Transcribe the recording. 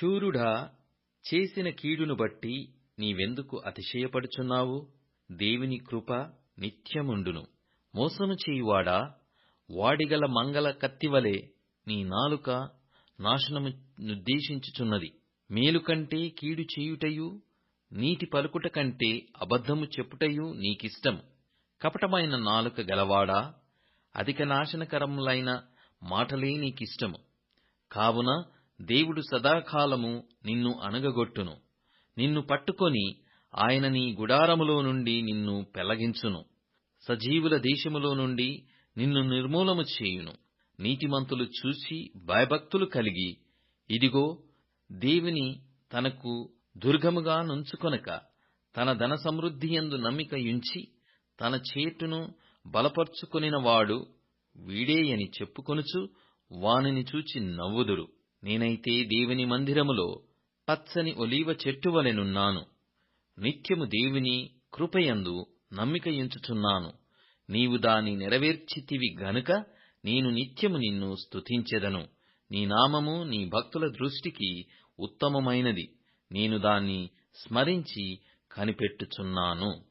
శూరుడా చేసిన కీడును బట్టి నీవెందుకు అతిశయపడుచున్నావు? దేవుని కృప నిత్యముండును. మోసము చేయువాడా? వాడిగల మంగళ కత్తివలే నీ నాలుక నాశనము నుద్దేశించుచున్నది మేలు కంటే కీడు చేయుటయు నీతి పలుకుట కంటే అబద్ధము చెప్పుటయు నీకిష్టము. కపటమైన నాలుక గలవాడా? అధిక నాశనకరములైన మాటలే నీకిష్టము. కావున దేవుడు సదాకాలము నిన్ను అణగగొట్టును. నిన్ను పట్టుకొని ఆయన నీ గుడారములో నుండి నిన్ను పెలగించును. సజీవుల దేశములో నుండి నిన్ను నిర్మూలము చేయును. నీతిమంతులు చూసి భయభక్తులు కలిగి ఇదిగో దేవుని తనకు దుర్గముగా నుంచుకొనక తన ధన సమృద్ధియందు నమ్మిక యుంచి తన చేటును బలపర్చుకొనినవాడు వీడేయని చెప్పుకొనుచు వానిని చూచి నవ్వుదురు. నేనైతే దేవుని మందిరములో పచ్చని ఒలీవ చెట్టువలెనున్నాను నిత్యము దేవుని కృపయందు నమ్మికయించుచున్నాను నీవు దాని నెరవేర్చితివి గనుక నేను నిత్యము నిన్ను స్తుతించెదను. నీ నామము నీ భక్తుల దృష్టికి ఉత్తమమైనది. నేను దాన్ని స్మరించి కనిపెట్టుచున్నాను.